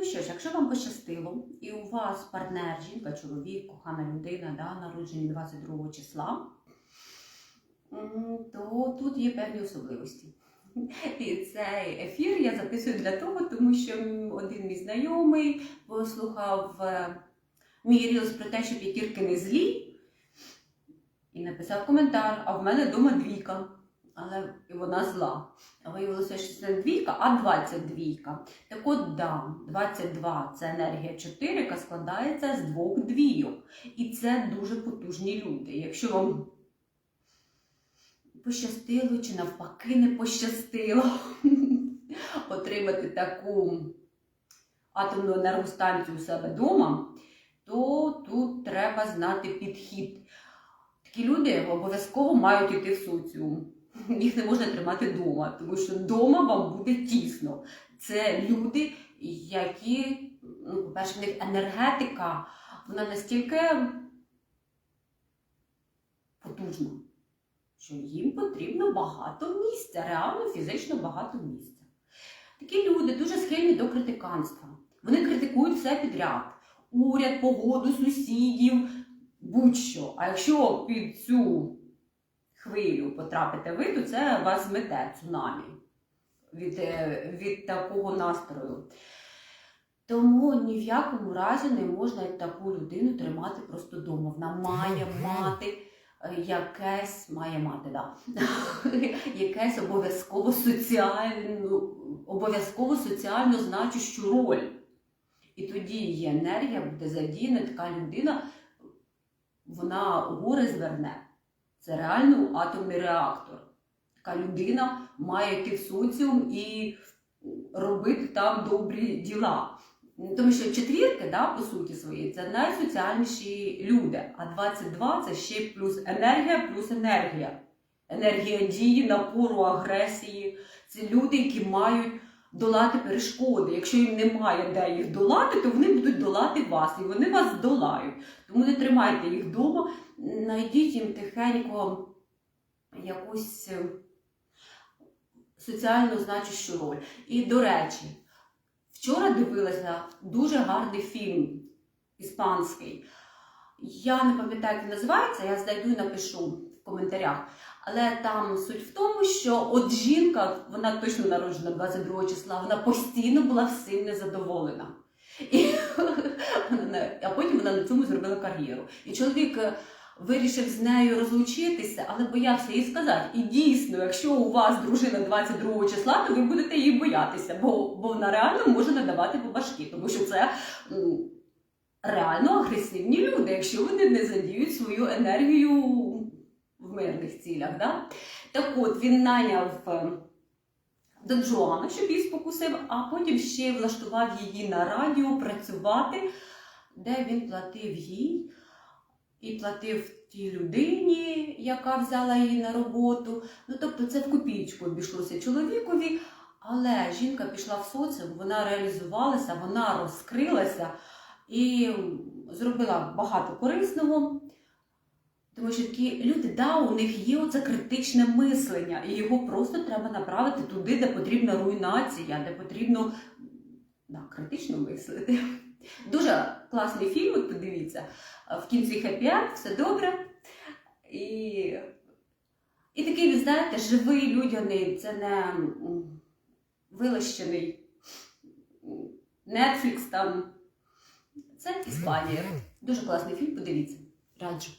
Ну що ж, якщо вам пощастило, і у вас партнер, жінка, чоловік, кохана людина, да, народжені 22 числа, то тут є певні особливості. І цей ефір я записую для того, тому що один мій знайомий послухав е, мій рілс про те, що п'ятірки не злі, і написав коментар, а в мене вдома двійка. Але вона зла. Виявилося, що це не двійка, а 22. Так от да, 22 це енергія 4, яка складається з двох двійок. І це дуже потужні люди. Якщо вам пощастило чи навпаки не пощастило отримати таку атомну енергостанцію у себе вдома, то тут треба знати підхід. Такі люди обов'язково мають йти в соціум. Їх не можна тримати вдома, тому що вдома вам буде тісно. Це люди, які, ну, по-перше, в них енергетика, вона настільки потужна, що їм потрібно багато місця, реально фізично багато місця. Такі люди дуже схильні до критиканства. Вони критикують все підряд: уряд, погоду, сусідів, будь-що. А якщо під цю хвилю потрапите ви, то це вас змете цунамі від, е, від такого настрою. Тому ні в якому разі не можна таку людину тримати просто вдома. Вона має мати е, якесь, має мати, да, якесь обов'язково соціальну, обов'язково соціально значущу роль. І тоді її енергія буде задіяна, така людина, вона гори зверне. Це реально атомний реактор. Така людина має йти в соціум і робити там добрі діла. Тому що четвірки, да, по суті своїй, це найсоціальніші люди. А 22 це ще плюс енергія, плюс енергія. Енергія дії, напору, агресії. Це люди, які мають долати перешкоди. Якщо їм немає де їх долати, то вони будуть долати вас, і вони вас долають. Тому не тримайте їх вдома, знайдіть їм тихенько якусь е, соціально значущу роль. І, до речі, вчора дивилася дуже гарний фільм іспанський. Я не пам'ятаю, як він називається, я знайду і напишу в коментарях. Але там суть в тому, що от жінка, вона точно народжена 22 числа, вона постійно була всім незадоволена. І, а потім вона на цьому зробила кар'єру. І чоловік е, вирішив з нею розлучитися, але боявся їй сказати. І дійсно, якщо у вас дружина 22 числа, то ви будете її боятися, бо, бо вона реально може надавати по башки, тому що це реально агресивні люди, якщо вони не задіють свою енергію в мирних цілях. Да? Так от він найняв е, Дон Жуана, щоб її спокусив, а потім ще влаштував її на радіо працювати, де він платив їй і платив тій людині, яка взяла її на роботу. Ну, тобто це в копійку обійшлося чоловікові, але жінка пішла в соціум, вона реалізувалася, вона розкрилася і зробила багато корисного. Тому що такі люди, да, у них є оце критичне мислення, і його просто треба направити туди, де потрібна руйнація, де потрібно да, критично мислити. Дуже класний фільм, подивіться. В кінці хеппі-енд, все добре. І, і такий, ви знаєте, живий людяний, це не м, вилащений Netflix там. Це Іспанія. Дуже класний фільм, подивіться. Раджу.